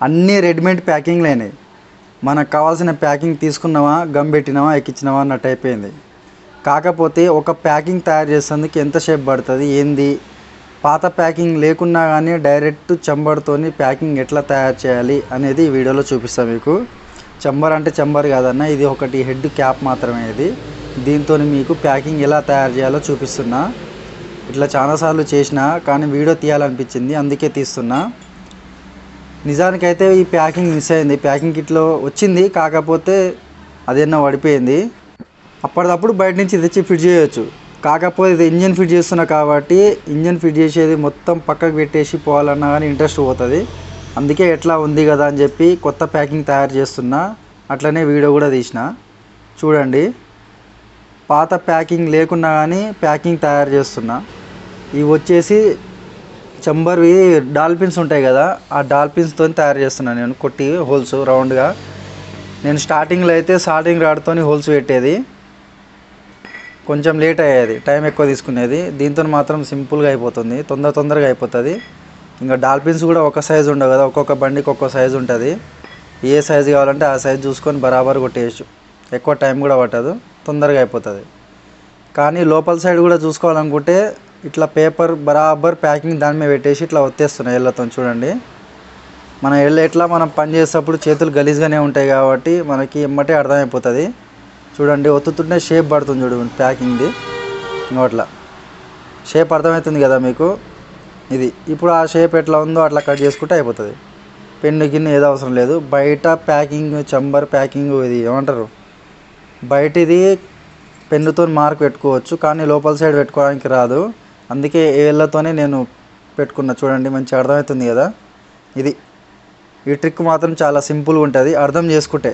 అన్నీ రెడీమేడ్ ప్యాకింగ్లు అయినాయి. మనకు కావాల్సిన ప్యాకింగ్ తీసుకున్నావా గమ్ పెట్టినావా ఎక్కించినావా అన్నట్టు అయిపోయింది. కాకపోతే ఒక ప్యాకింగ్ తయారు చేసేందుకు ఎంత షేప్ పడుతుంది ఏంది? పాత ప్యాకింగ్ లేకున్నా కానీ డైరెక్ట్ చెంబర్తోని ప్యాకింగ్ ఎట్లా తయారు చేయాలి అనేది ఈ వీడియోలో చూపిస్తాను మీకు. చెంబర్ అంటే చెంబర్ కాదన్న ఇది ఒకటి హెడ్ క్యాప్ మాత్రమే ఇది. దీంతో మీకు ప్యాకింగ్ ఎలా తయారు చేయాలో చూపిస్తున్నా. ఇట్లా చాలాసార్లు చేసిన కానీ వీడియో తీయాలనిపించింది అందుకే తీస్తున్నా. నిజానికైతే ఈ ప్యాకింగ్ మిస్ అయింది. ప్యాకింగ్ కిట్లో వచ్చింది. కాకపోతే అదేనా పడిపోయింది. అప్పటిదప్పుడు బయట నుంచి తెచ్చి ఫిట్ చేయొచ్చు. కాకపోతే ఇది ఇంజన్ ఫిట్ చేస్తున్నా కాబట్టి ఇంజన్ ఫిట్ చేసేది మొత్తం పక్కకు పెట్టేసి పోవాలన్నా కానీ ఇంట్రెస్ట్ పోతుంది. అందుకే ఎట్లా ఉంది కదా అని చెప్పి కొత్త ప్యాకింగ్ తయారు చేస్తున్నా. అట్లనే వీడియో కూడా తీసిన. చూడండి. పాత ప్యాకింగ్ లేకున్నా కానీ ప్యాకింగ్ తయారు చేస్తున్నా. ఇవి వచ్చేసి చంబర్వి డాల్ఫిన్స్ ఉంటాయి కదా ఆ డాల్ఫిన్స్తో తయారు చేస్తున్నాను నేను. కొట్టి హోల్స్ రౌండ్గా నేను స్టార్టింగ్లో అయితే స్టార్టింగ్ రాడ్తో హోల్స్ పెట్టేది. కొంచెం లేట్ అయ్యేది టైం ఎక్కువ తీసుకునేది. దీంతో మాత్రం సింపుల్గా అయిపోతుంది తొందర తొందరగా అయిపోతుంది. ఇంకా డాల్ఫిన్స్ కూడా ఒక సైజు ఉండవు కదా ఒక్కొక్క బండికి ఒక్కొక్క సైజు ఉంటుంది. ఏ సైజు కావాలంటే ఆ సైజు చూసుకొని బరాబర్ కొట్టేయచ్చు. ఎక్కువ టైం కూడా పట్టదు తొందరగా అయిపోతుంది. కానీ లోపల సైడ్ కూడా చూసుకోవాలనుకుంటే ఇట్లా పేపర్ బరాబర్ ప్యాకింగ్ దాని మీద పెట్టేసి ఇట్లా వచ్చేస్తున్నాయి ఎళ్ళతో చూడండి. మన ఎళ్ళ ఎట్లా మనం పని చేసేటప్పుడు చేతులు గలీజ్గానే ఉంటాయి కాబట్టి మనకి ఎమ్మటే అర్థమైపోతుంది. చూడండి ఒత్తుతుంటే షేప్ పడుతుంది చూడండి ప్యాకింగ్ది. ఇంకో అట్లా షేప్ అర్థమవుతుంది కదా మీకు? ఇది. ఇప్పుడు ఆ షేప్ ఎట్లా ఉందో అట్లా కట్ చేసుకుంటే అయిపోతుంది. పెన్ను గిన్నె ఏదో అవసరం లేదు. బయట ప్యాకింగ్ చంబర్ ప్యాకింగ్ ఇది ఏమంటారు? బయటిది పెన్నుతో మార్క్ పెట్టుకోవచ్చు కానీ లోపల సైడ్ పెట్టుకోవడానికి రాదు. అందుకే ఏళ్ళతోనే నేను పెట్టుకున్నా. చూడండి మంచి అర్థమవుతుంది కదా? ఇది. ఈ ట్రిక్ మాత్రం చాలా సింపుల్గా ఉంటుంది. అర్థం చేసుకుంటే.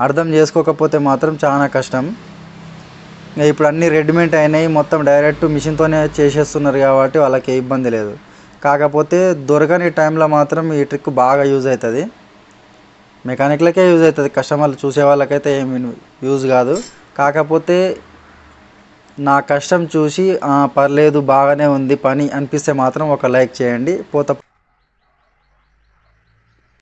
అర్థం చేసుకోకపోతే మాత్రం చాలా కష్టం. ఇప్పుడు అన్నీ రెడీమేడ్ అయినాయి. మొత్తం డైరెక్ట్ మిషన్తోనే చేసేస్తున్నారు కాబట్టి వాళ్ళకి ఏ ఇబ్బంది లేదు. కాకపోతే దొరకని టైంలో మాత్రం ఈ ట్రిక్ బాగా యూజ్ అవుతుంది. మెకానిక్లకే యూజ్ అవుతుంది. కస్టమర్లు చూసే వాళ్ళకైతే ఏమి యూజ్ కాదు. కాకపోతే నా కష్టం చూసి పర్లేదు బాగానే ఉంది పని అనిపిస్తే మాత్రం ఒక లైక్ చేయండి. పోత